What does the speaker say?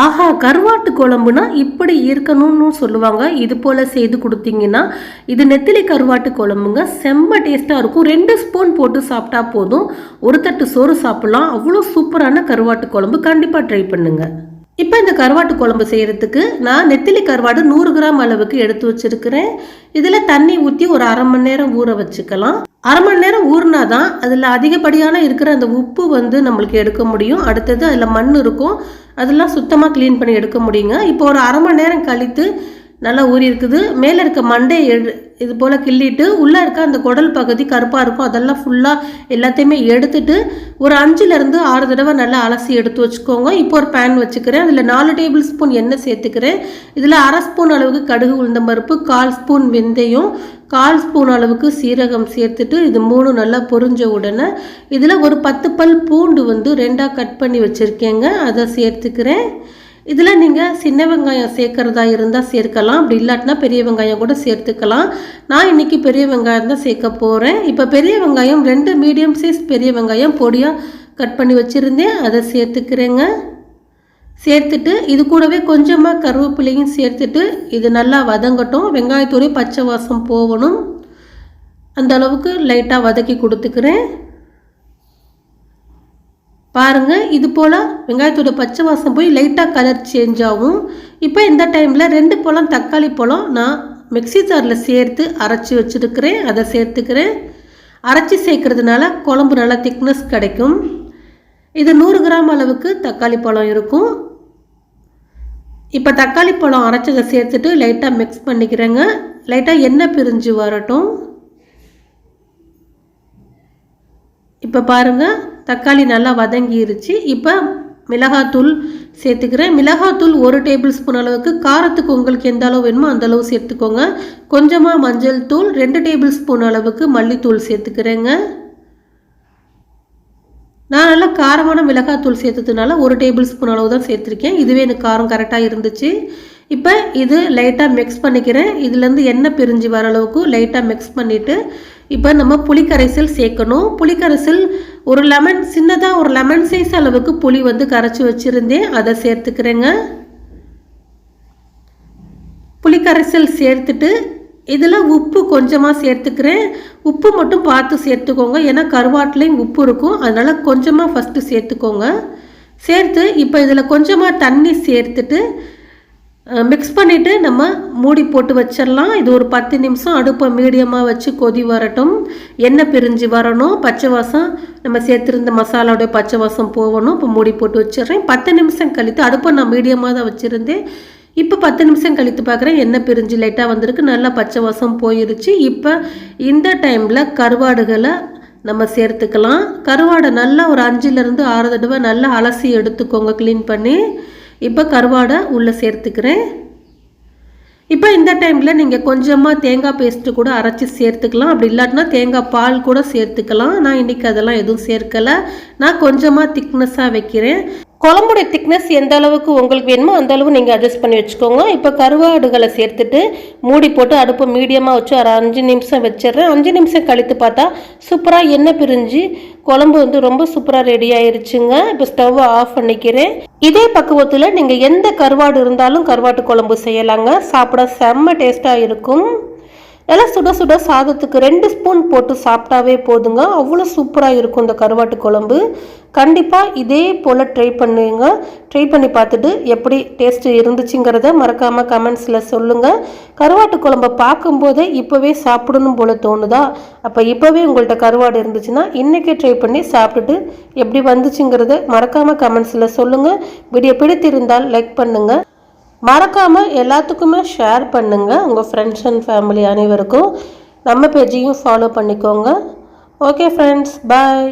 ஆஹா கருவாட்டு குழம்புனா இப்படி இருக்கணும்னு சொல்லுவாங்க. இது போல் செய்து கொடுத்தீங்கன்னா இது நெத்திலி கருவாட்டு குழம்புங்க. செம்ம டேஸ்ட்டாக இருக்கும். ரெண்டு ஸ்பூன் போட்டு சாப்பிட்டா போதும். ஒரு தட்டு சோறு சாப்பிட்லாம். அவ்வளோ சூப்பரான கருவாட்டு குழம்பு. கண்டிப்பாக ட்ரை பண்ணுங்கள் இப்போ இந்த கருவாட்டு குழம்பு செய்கிறதுக்கு நான் நெத்திலி கருவாடு நூறு கிராம் அளவுக்கு எடுத்து வச்சிருக்கிறேன். இதில் தண்ணி ஊற்றி ஒரு அரை மணி நேரம் ஊற வச்சுக்கலாம். அரை மணி நேரம் ஊறினா தான் அதில் அதிகப்படியான இருக்கிற அந்த உப்பு வந்து நம்மளுக்கு எடுக்க முடியும். அடுத்தது அதில் மண் இருக்கும். அதெல்லாம் சுத்தமாக க்ளீன் பண்ணி எடுக்க முடியுங்க. இப்போ ஒரு அரை மணி நேரம் கழித்து நல்லா ஊறி இருக்குது. மேலே இருக்க மண்டை எடு இது போல் கிள்ளிட்டு உள்ளே இருக்க அந்த குடல் பகுதி கருப்பாக இருக்கும். அதெல்லாம் ஃபுல்லாக எல்லாத்தையுமே எடுத்துட்டு ஒரு அஞ்சுலேருந்து ஆறு தடவை நல்லா அலசி எடுத்து வச்சுக்கோங்க. இப்போ ஒரு பேன் வச்சுக்கிறேன். அதில் நாலு டேபிள் ஸ்பூன் எண்ணெய் சேர்த்துக்கிறேன். இதில் அரை ஸ்பூன் அளவுக்கு கடுகு உளுந்த பருப்பு கால் ஸ்பூன் வெந்தயம் கால் ஸ்பூன் அளவுக்கு சீரகம் சேர்த்துட்டு இது மூணு நல்லா பொரிஞ்ச உடனே இதில் ஒரு பத்து பல் பூண்டு வந்து ரெண்டாக கட் பண்ணி வச்சுருக்கேங்க. அதை சேர்த்துக்கிறேன். இதில் நீங்கள் சின்ன வெங்காயம் சேர்க்குறதா இருந்தால் சேர்க்கலாம். அப்படி இல்லாட்டினா பெரிய வெங்காயம் கூட சேர்த்துக்கலாம். நான் இன்றைக்கி பெரிய வெங்காயம் தான் சேர்க்க போகிறேன் இப்போ பெரிய வெங்காயம் ரெண்டு மீடியம் சைஸ் பெரிய வெங்காயம் பொடியாக கட் பண்ணி வச்சுருந்தேன். அதை சேர்த்துக்கிறேங்க. சேர்த்துட்டு இது கூடவே கொஞ்சமாக கருவேப்பிலையும் சேர்த்துட்டு இது நல்லா வதங்கட்டும். வெங்காயத்தோடய பச்சை வாசம் போகணும். அந்த அளவுக்கு லைட்டாக வதக்கி கொடுத்துக்கிறேன். பாருங்கள் இது போல் வெங்காயத்தோட பச்சை வாசம் போய் லைட்டாக கலர் சேஞ்ச் ஆகும். இப்போ இந்த டைமில் ரெண்டு பழம் தக்காளி பழம் நான் மிக்சி ஜாரில் சேர்த்து அரைச்சி வச்சுருக்கிறேன். அதை சேர்த்துக்கிறேன். அரைச்சி சேர்க்கறதுனால குழம்பு நல்லா திக்னஸ் கிடைக்கும். இது நூறு கிராம் அளவுக்கு தக்காளி பழம் இருக்கும். இப்போ தக்காளி பழம் அரைச்சதை சேர்த்துட்டு லைட்டாக மிக்ஸ் பண்ணிக்கிறேங்க. லைட்டாக எண்ணெய் பிரிஞ்சு வரட்டும். இப்போ பாருங்கள் தக்காளி நல்லா வதங்கிருச்சு. இப்போ மிளகாத்தூள் சேர்த்துக்கிறேன். மிளகாத்தூள் ஒரு டேபிள் ஸ்பூன் அளவுக்கு காரத்துக்கு உங்களுக்கு எந்த அளவு வேணுமோ அந்த அளவு சேர்த்துக்கோங்க. கொஞ்சமாக மஞ்சள் தூள் ரெண்டு டேபிள் ஸ்பூன் அளவுக்கு மல்லித்தூள் சேர்த்துக்கிறேங்க. நான் நல்லா காரமான மிளகாத்தூள் சேர்த்ததுனால ஒரு டேபிள் ஸ்பூன் அளவு தான் சேர்த்துருக்கேன். இதுவே எனக்கு காரம் கரெக்டாக இருந்துச்சு. இப்போ இது லைட்டாக மிக்ஸ் பண்ணிக்கிறேன். இதுலேருந்து எண்ணெய் பிரிஞ்சு வர அளவுக்கு லைட்டாக மிக்ஸ் பண்ணிவிட்டு இப்போ நம்ம புளிக்கரைசல் சேர்க்கணும். புளிக்கரைசல் ஒரு லெமன் சின்னதாக ஒரு லெமன் சைஸ் அளவுக்கு புளி வந்து கரைச்சி வச்சுருந்தேன். அதை சேர்த்துக்கிறேங்க. புளிக்கரைசல் சேர்த்துட்டு இதில் உப்பு கொஞ்சமாக சேர்த்துக்கிறேன். உப்பு மட்டும் பார்த்து சேர்த்துக்கோங்க. ஏன்னா கருவாட்டிலையும் உப்பு இருக்கும். அதனால் கொஞ்சமாக ஃபஸ்ட்டு சேர்த்துக்கோங்க. சேர்த்து இப்போ இதில் கொஞ்சமாக தண்ணி சேர்த்துட்டு மிக்ஸ் பண்ணிவிட்டு நம்ம மூடி போட்டு வச்சிடலாம். இது ஒரு பத்து நிமிஷம் அடுப்பை மீடியமாக வச்சு கொதி வரட்டும். எண்ணெய் பிரிஞ்சு வரணும். பச்சை வாசம் நம்ம சேர்த்துருந்த மசாலாவுடைய பச்சை வாசம் போகணும். இப்போ மூடி போட்டு வச்சிடுறேன். பத்து நிமிஷம் கழித்து அடுப்பை நான் மீடியமாக தான் வச்சுருந்தேன். இப்போ பத்து நிமிஷம் கழித்து பார்க்குறேன். எண்ணெய் பிரிஞ்சு லைட்டாக வந்திருக்கு. நல்லா பச்சை வாசம் போயிருச்சு. இப்போ இந்த டைமில் கருவாடுகளை நம்ம சேர்த்துக்கலாம். கருவாடை நல்லா ஒரு அஞ்சுலேருந்து ஆறு தடவை நல்லா அலசி எடுத்துக்கோங்க. க்ளீன் பண்ணி இப்போ கருவாடை உள்ளே சேர்த்துக்கிறேன். இப்போ இந்த டைமில் நீங்கள் கொஞ்சமாக தேங்காய் பேஸ்ட்டு கூட அரைச்சி சேர்த்துக்கலாம். அப்படி இல்லாட்டினா தேங்காய் பால் கூட சேர்த்துக்கலாம். நான் இன்றைக்கி அதெல்லாம் எதுவும் சேர்க்கலை. நான் கொஞ்சமாக திக்னஸாக வைக்கிறேன். குழம்புடைய திக்னஸ் எந்த அளவுக்கு உங்களுக்கு வேணுமோ அந்த அளவு நீங்கள் அட்ஜஸ்ட் பண்ணி வச்சுக்கோங்க. இப்போ கருவாடுகளை சேர்த்துட்டு மூடி போட்டு அடுப்பு மீடியமாக வச்சு ஒரு அஞ்சு நிமிஷம் வச்சிடுறேன். அஞ்சு நிமிஷம் கழித்து பார்த்தா சூப்பராக எண்ணெய் பிரிஞ்சு குழம்பு வந்து ரொம்ப சூப்பராக ரெடி ஆயிருச்சுங்க. இப்போ ஸ்டவ்வை ஆஃப் பண்ணிக்கிறேன். இதே பக்குவத்தில் நீங்கள் எந்த கருவாடு இருந்தாலும் கருவாட்டு குழம்பு செய்யலாங்க. சாப்பிட செம்ம டேஸ்ட்டாக இருக்கும். எல்லாம் சுட சுட சாதத்துக்கு ரெண்டு ஸ்பூன் போட்டு சாப்பிட்டாவே போதுங்க. அவ்வளோ சூப்பராக இருக்கும் இந்த கருவாட்டு குழம்பு. கண்டிப்பாக இதே போல் ட்ரை பண்ணுங்க. ட்ரை பண்ணி பார்த்துட்டு எப்படி டேஸ்ட்டு இருந்துச்சுங்கிறத மறக்காமல் கமெண்ட்ஸில் சொல்லுங்கள் கருவாட்டு குழம்பை பார்க்கும்போதே இப்போவே சாப்பிடணும் போல் தோணுதா? அப்போ இப்போவே உங்கள்கிட்ட கருவாடு இருந்துச்சுன்னா இன்றைக்கே ட்ரை பண்ணி சாப்பிட்டுட்டு எப்படி வந்துச்சுங்கிறத மறக்காமல் கமெண்ட்ஸில் சொல்லுங்கள் வீடியோ பிடித்திருந்தால் லைக் பண்ணுங்கள் மறக்காமல் எல்லாத்துக்குமே ஷேர் பண்ணுங்கள் உங்கள் ஃப்ரெண்ட்ஸ் அண்ட் ஃபேமிலி அனைவருக்கும். நம்ம பேஜையும் ஃபாலோ பண்ணிக்கோங்க. Okay friends bye